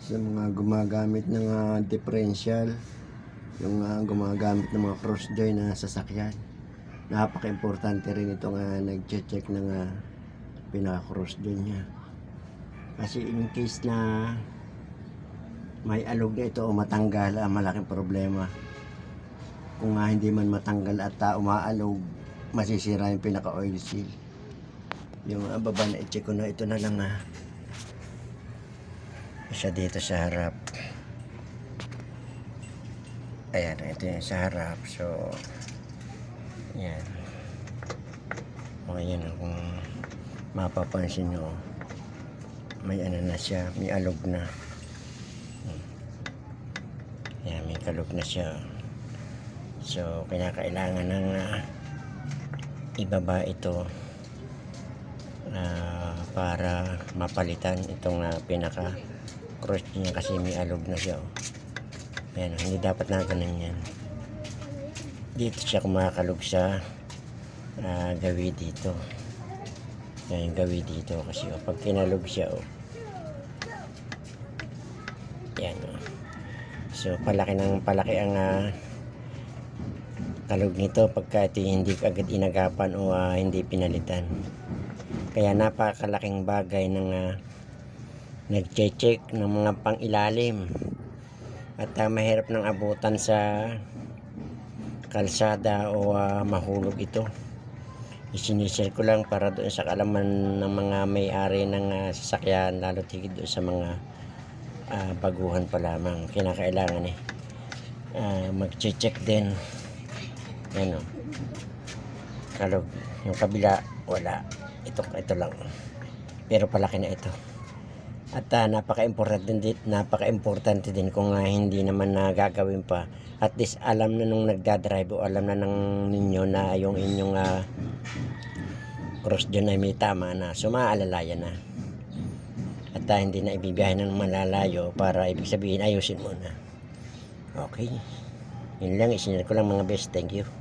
sa mga gumagamit ng ah, differential, yung ah, gumagamit ng mga cross joy na sasakyan. Napaka-importante rin ito nga nag-check ng ah, pinaka-cross joy niya. Kasi in case na may alog na ito o matanggal, ah, malaking problema. Kung nga hindi man matanggal at ah, umaalog, masisira yung pinaka-oil seal. Yung ah, baba na i-check ko na ito na lang ah. Isa dito sa harap. Ayan, ito yung sa harap. So, yan. O yan, ah, kung mapapansin nyo, may ano na siya, may alog na. Hmm. Yan, may kalog na siya. So, kinakailangan ng ah, ibaba ito ah, para mapalitan itong ah, pinaka cross niya kasi may alog na siya. oh. Ayan, oh, hindi dapat na ganun yan. Dito siya kumakalog sa ah, gawi dito. Yan yung gawi dito kasi oh, pag kinalog siya oh. Yan oh. So palaki ng palaki ang ah, kalog nito pagka ito hindi agad inagapan o ah, hindi pinalitan. Kaya napakalaking bagay ng uh, nagche-check ng mga pangilalim. At ah, mahirap ng abutan sa kalsada o ah, mahulog ito. Isinisir ko lang para doon sa kalaman ng mga may-ari ng ah, sasakyan lalo tigid doon sa mga ah, baguhan pa lamang. Kinakailangan eh. Ah, mag-check din. Yan o. Kalog. Yung kabila, wala. Ito, ito lang. Pero palaki na ito. At ah, napaka-importante din, napaka-importante din kung ah, hindi naman na gagawin pa. At least alam na nung nagdadrive o alam na ng ninyo na yung inyong ah, cross dyan ay may tama na. So maaalalayan na. At ah, hindi na ibibiyahe ng malalayo para ibig sabihin ayusin mo na. Okay. Yun lang, isinir ko lang mga best. Thank you.